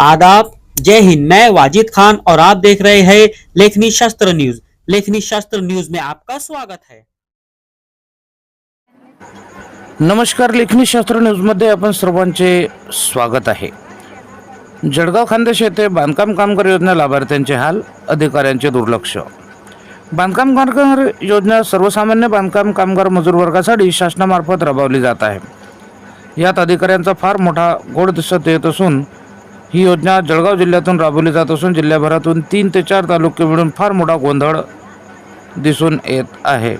आदाब। जय हिंद। मैं वाजिद खान और आप देख रहे हैं लेखनी शास्त्र न्यूज। लेखनी शास्त्र न्यूज में आपका स्वागत है। नमस्कार। लेखनी शास्त्र न्यूजमध्ये आपण सर्वांचे स्वागत आहे. जळगाव खानदेश येथे बांधकाम कामगार योजना लाभार्थ्यांचे हाल अधिकाऱ्यांचे दुर्लक्ष. बांधकाम कामगार योजना सर्वसामान्य बांधकाम कामगार मजूर वर्गासाठी शासनामार्फत राबवली जात आहे. यात अधिकाऱ्यांचा फार मोठा गोड दिसत येत असून ही योजना जळगाव जिल्ह्यातून राबवली जात असून जिल्ह्याभरातून तीन ते चार तालुके मिळून फार मोठा गोंधळ दिसून येत आहे.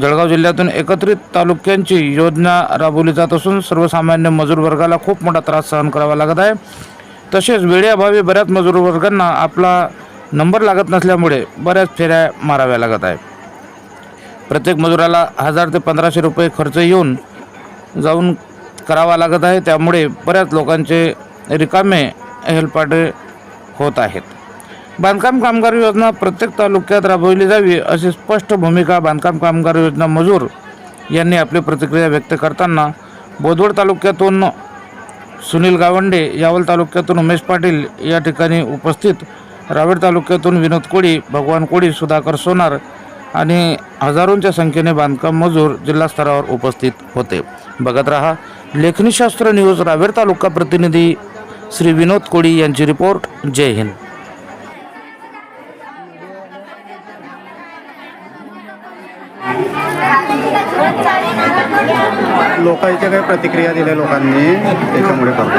जळगाव जिल्ह्यातून एकत्रित तालुक्यांची योजना राबवली जात असून सर्वसामान्य मजूर वर्गाला खूप मोठा त्रास सहन करावा लागत आहे. तसेच वेळेअभावी बऱ्याच मजूर वर्गांना आपला नंबर लागत नसल्यामुळे बऱ्याच फेऱ्या माराव्या लागत आहे प्रत्येक मजुराला हजार ते पंधराशे रुपये खर्च येऊन जाऊन करावा लागत आहे. त्यामुळे बऱ्याच लोकांचे रिकामे हेलपाटे होत आहेत. बांधकाम कामगार योजना प्रत्येक तालुक्यात राबवली जावी अशी स्पष्ट भूमिका बांधकाम कामगार योजना मजूर यांनी आपली प्रतिक्रिया व्यक्त करताना बोदवड तालुक्यातून सुनील गावंडे यावल तालुक्यातून उमेश पाटील या ठिकाणी उपस्थित रावेर तालुक्यातून विनोद कोळी भगवान कोळी सुधाकर सोनार आणि हजारोंच्या संख्येने बांधकाम मजूर जिल्हा स्तरावर उपस्थित होते. बघत रहा लेखनीशास्त्र न्यूज रावेर तालुका प्रतिनिधी श्री विनोद कोळी यांची रिपोर्ट जय हिंद. लोकांच्या काही प्रतिक्रिया दिल्या लोकांनी त्याच्यामुळे करतो